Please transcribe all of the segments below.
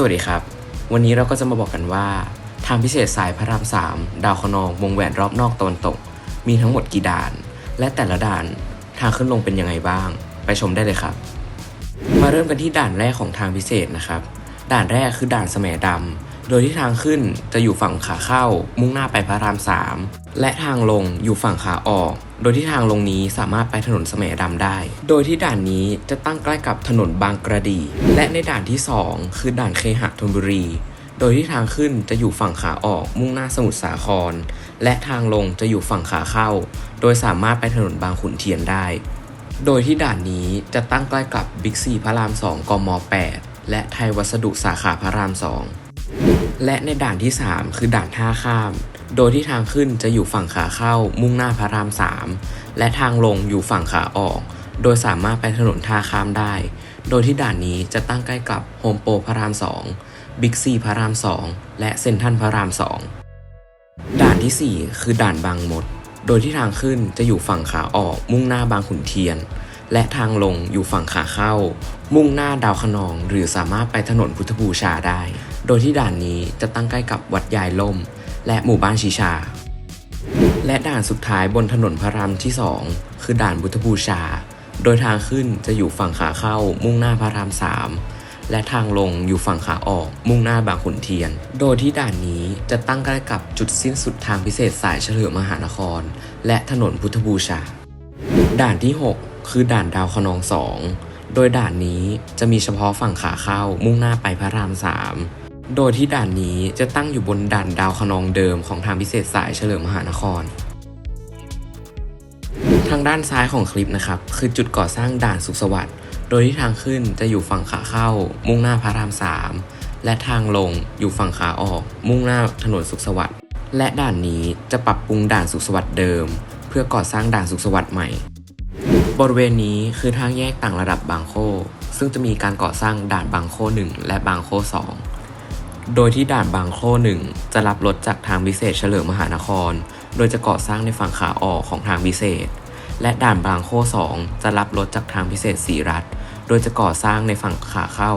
สวัสดีครับ วันนี้เราก็จะมาบอกกันว่า ทางพิเศษสายพระราม 3 ดาวคะนองวงแหวนรอบนอกตะวันตก มีทั้งหมดกี่ด่าน และแต่ละด่านทางขึ้นลงเป็นยังไงบ้าง ไปชมได้เลยครับ มาเริ่มกันที่ด่านแรกของทางพิเศษนะครับ ด่านแรกคือด่านแสมดำโดยที่ทางขึ้นจะอยู่ฝั่งขาเข้า มุ่งหน้าไปพระราม 3 และทางลงอยู่ฝั่งขาออก โดยที่ทางลงนี้สามารถไปถนนแสมดำได้ โดยที่ด่านนี้จะตั้งใกล้กับถนนบางกระดี และในด่านที่ 2 คือด่านเคหะธนบุรี โดยที่ทางขึ้นจะอยู่ฝั่งขาออกมุ่งหน้าสมุทรสาคร และทางลงจะอยู่ฝั่งขาเข้า โดยสามารถไปถนนบางขุนเทียนได้ โดยที่ด่านนี้จะตั้งใกล้กับบิ๊กซีพระราม 2กม 8 และไทยวัสดุสาขาพระราม 2 และในด่านที่ 3 คือด่านท่าข้าม โดยที่ทางขึ้นจะอยู่ฝั่งขาเข้ามุ่งหน้าพระราม 3 และทางลงอยู่ฝั่งขาออก โดยสามารถไปถนนท่าข้ามได้ โดยที่ด่านนี้จะตั้งใกล้กับโฮมโปรพระราม 2 บิ๊กซีพระราม 2 และเซ็นทรัลพระราม 2 ด่านทีสี่4 คือด่านบางมด โดยที่ทางขึ้นจะอยู่ฝั่งขาออก มุ่งหน้าบางขุนเทียน และทางลงอยู่ฝั่งขาเข้า มุ่งหน้าดาวคะนอง หรือสามารถไปถนนพุทธบูชาได้ โดยที่ด่านนี้จะตั้งใกล้กับวัดยายล่ม และหมู่บ้านชีชา และด่านสุดท้ายบนถนนพระรามที่ 2 คือด่านพุทธบูชา โดยทางขึ้นจะอยู่ฝั่งขาเข้ามุ่งหน้าพระราม 3 และทางลงอยู่ฝั่งขาออกมุ่งหน้าบางขุนเทียน โดยที่ด่านนี้จะตั้งใกล้กับจุดสิ้นสุดทางพิเศษสายเฉลิมมหานคร และถนนพุทธบูชา ด่านที่ 6 คือด่านดาวคะนอง2โดยด่านนี้จะมีเฉพาะฝั่งขาเข้ามุ่งหน้าไปพระราม 3 โดยที่ด่านนี้จะตั้งอยู่บนด่านดาวคะนองเดิมของทางพิเศษสายเฉลิมมหานคร ทางด้านซ้ายของคลิปนะครับ คือจุดก่อสร้างด่านสุขสวัสดิ์ โดยที่ทางขึ้นจะอยู่ฝั่งขาเข้า มุ่งหน้าพระราม3และทางลงอยู่ฝั่งขาออก มุ่งหน้าถนนสุขสวัสดิ์ และด่านนี้จะปรับปรุงด่านสุขสวัสดิ์เดิม เพื่อก่อสร้างด่านสุขสวัสดิ์ใหม่ บริเวณนี้คือทางแยกต่างระดับบางโค ซึ่งจะมีการก่อสร้างด่านบางโค1และบางโค2 โดยที่ด่านบางโค1จะรับรถจากทางพิเศษเฉลิมมหานคร โดยจะก่อสร้างในฝั่งขาออกของทางพิเศษ และด่านบางโค2จะรับรถจากทางพิเศษสีรัฐ โดยจะก่อสร้างในฝั่งขาเข้า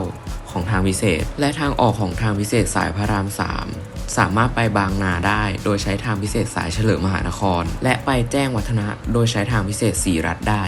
ของทางพิเศษ และทางออกของทางพิเศษสายพระราม 3 สามารถไปบางนาได้ โดยใช้ทางพิเศษสายเฉลิมมหานคร และไปแจ้งวัฒนะ โดยใช้ทางพิเศษสีรัฐได้